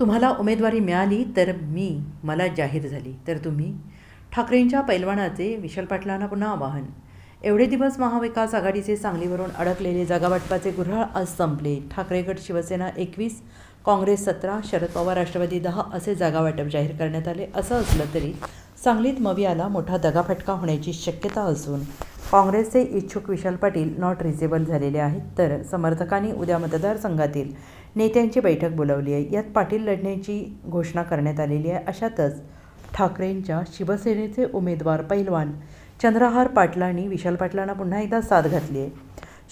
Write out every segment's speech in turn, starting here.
तुम्हाला उमेदवारी मिळाली तर मी मला जाहीर झाली. तर तुम्ही ठाकरेंच्या पैलवानाचे विशाल पाटलांना पुन्हा आवाहन. एवढे दिवस महाविकास आघाडीचे सांगलीवरून अडकलेले जागावाटपाचे गुऱ्हाळ आज संपले. ठाकरेगड शिवसेना एकवीस काँग्रेस सतरा शरद पवार राष्ट्रवादी दहा असे जागावाटप जाहीर करण्यात आले. असं असलं तरी सांगलीत मवियाला मोठा दगाफटका होण्याची शक्यता असून काँग्रेसचे इच्छुक विशाल पाटील नॉट रिजेबल झालेले आहेत. तर समर्थकांनी उद्या मतदारसंघातील नेत्यांची बैठक बोलावली आहे. यात पाटील लढण्याची घोषणा करण्यात आलेली आहे. अशातच ठाकरेंच्या शिवसेनेचे उमेदवार पैलवान चंद्रहार पाटलांनी विशाल पाटलांना पुन्हा एकदा साथ घातली आहे.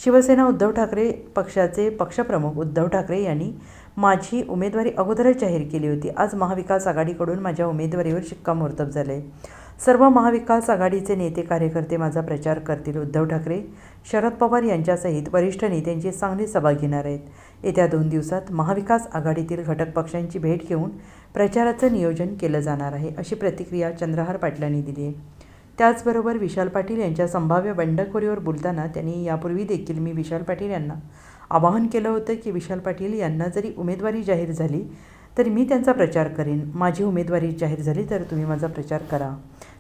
शिवसेना उद्धव ठाकरे पक्षाचे पक्षप्रमुख उद्धव ठाकरे यांनी माझी उमेदवारी अगोदरच जाहीर केली होती. आज महाविकास आघाडीकडून माझ्या उमेदवारीवर शिक्कामोर्तब झाले सर्व महाविकास आघाडीचे नेते कार्यकर्ते माझा प्रचार करतील उद्धव ठाकरे शरद पवार यांच्यासहित वरिष्ठ नेत्यांची चांगली सभा घेणार आहेत. येत्या दोन दिवसात महाविकास आघाडीतील घटक पक्षांची भेट घेऊन प्रचाराचं नियोजन केलं जाणार आहे अशी प्रतिक्रिया चंद्रहार पाटलांनी दिली आहे. त्याचबरोबर विशाल पाटील यांच्या संभाव्य बंडखोरीवर बोलताना त्यांनी यापूर्वी देखील मी विशाल पाटील यांना आवाहन केलं होतं की विशाल पाटील यांना जरी उमेदवारी जाहीर झाली तरी मी त्यांचा प्रचार करेन. माझी उमेदवारी जाहीर झाली तर तुम्ही माझा प्रचार करा.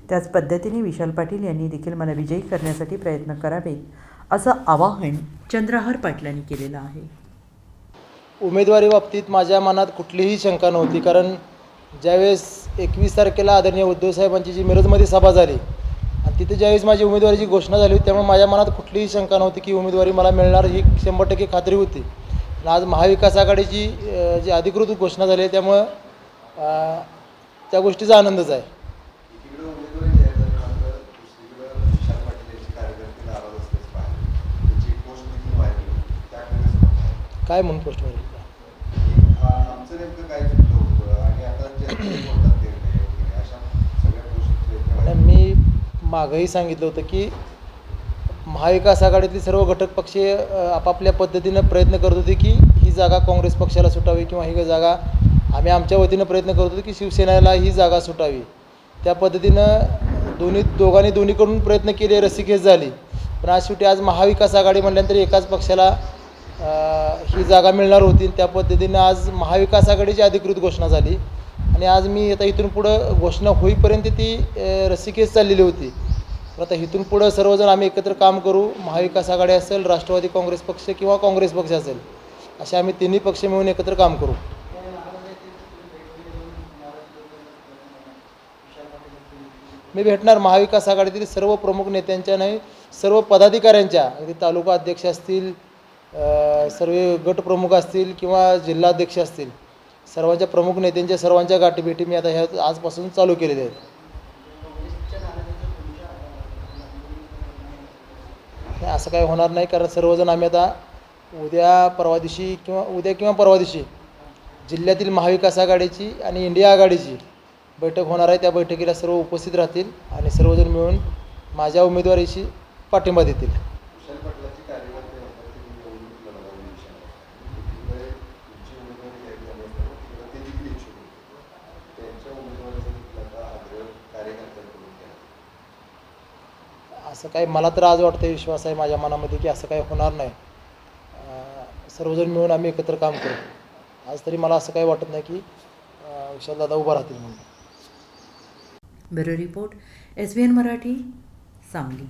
त्याच पद्धतीने विशाल पाटील यांनी देखील मला विजयी करण्यासाठी प्रयत्न करावेत असं आवाहन चंद्रहार पाटलांनी केलेलं आहे. उमेदवारी बाबतीत माझ्या मनात कुठलीही शंका नव्हती कारण ज्यावेळेस एकवीस तारखेला आदरणीय उद्धवसाहेबांची जी मिरजमध्ये सभा झाली आणि तिथे ज्यावेळेस माझी उमेदवारीची घोषणा झाली होती त्यामुळे माझ्या मनात कुठलीही शंका नव्हती की उमेदवारी मला मिळणार ही शंभर टक्के खात्री होती. आज महाविकास आघाडीची जी अधिकृत घोषणा झाली आहे त्यामुळं त्या गोष्टीचा आनंदच आहे? काय? म्हणून पोस्ट मी मागंही सांगितलं होतं की महाविकास आघाडीतली सर्व घटक पक्ष आपापल्या पद्धतीनं प्रयत्न करत होते की ही जागा काँग्रेस पक्षाला सुटावी किंवा ही जागा आम्ही आमच्या वतीनं प्रयत्न करत होतो की शिवसेनेला ही जागा सुटावी. त्या पद्धतीनं दोन्ही दोघांनी दोन्हीकडून प्रयत्न केले रस्सीखेच झाली. पण आज शेवटी आज महाविकास आघाडी म्हटल्यानंतर एकाच पक्षाला ही जागा मिळणार होती. त्या पद्धतीनं आज महाविकास आघाडीची अधिकृत घोषणा झाली. आणि आज मी आता इथून पुढं घोषणा होईपर्यंत ती अ, रस्सीखेच चाललेली होती. तर आता इथून पुढं सर्वजण आम्ही एकत्र काम करू महाविकास आघाडी असेल राष्ट्रवादी काँग्रेस पक्ष किंवा काँग्रेस पक्ष असेल असे आम्ही तिन्ही पक्ष मिळून एकत्र काम करू. मी भेटणार महाविकास आघाडीतील सर्व प्रमुख नेत्यांच्या नाही सर्व पदाधिकाऱ्यांच्या. तालुका अध्यक्ष असतील सर्व गटप्रमुख असतील किंवा जिल्हाध्यक्ष असतील. सर्वांच्या प्रमुख नेत्यांच्या सर्वांच्या गाठीभेटी मी आता ह्या आजपासून चालू केलेल्या आहेत. नाही असं काही होणार नाही. कारण सर्वजण आम्ही आता उद्या परवा दिवशी किंवा उद्या किंवा परवा दिवशी जिल्ह्यातील महाविकास आघाडीची आणि इंडिया आघाडीची बैठक होणार आहे. त्या बैठकीला सर्व उपस्थित राहतील आणि सर्वजण मिळून माझ्या उमेदवारीशी पाठिंबा देतील विशाल पाटलाची कार्यकर्ते म्हणतात की तुम्ही निवडणूक लढवावी विशाल एकीकडे तुमची उमेदवारी जाहीर झाली असताना तिकडे ते देखील इच्छुक होते त्यांच्या उमेदवारीचा देखील आता आग्रह कार्यकर्त्यांकडून केला असं काही मला तर आज वाटतं विश्वास आहे माझ्या मनामध्ये की असं काही होणार नाही. सर्वजण मिळून आम्ही एकत्र काम करू. आज तरी मला असं काही वाटत नाही की अं, विशालदादा उभा राहतील म्हणून. Bureau report S B N Marathi Sangli.